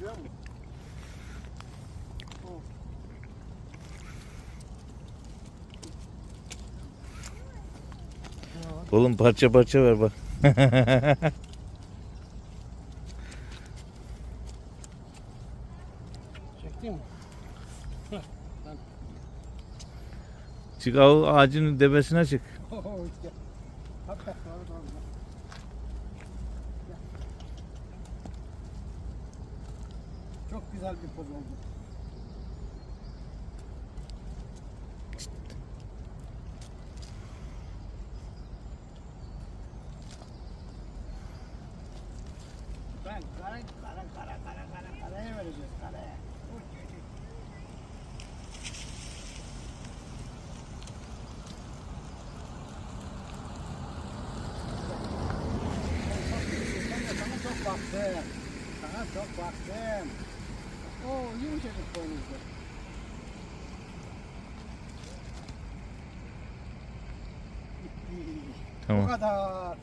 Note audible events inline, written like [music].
Musun? Oğlum parça parça ver bak. Çektin mi? Çık ağacın debesine çık. [laughs] Çok güzel bir poz oldu. Ben kara kara kara kara kara karaya vereceğiz karaya. Çok baktım. Sana çok baktım. Oo yumuşacık boynuzlu. Bu Tamam. kadar.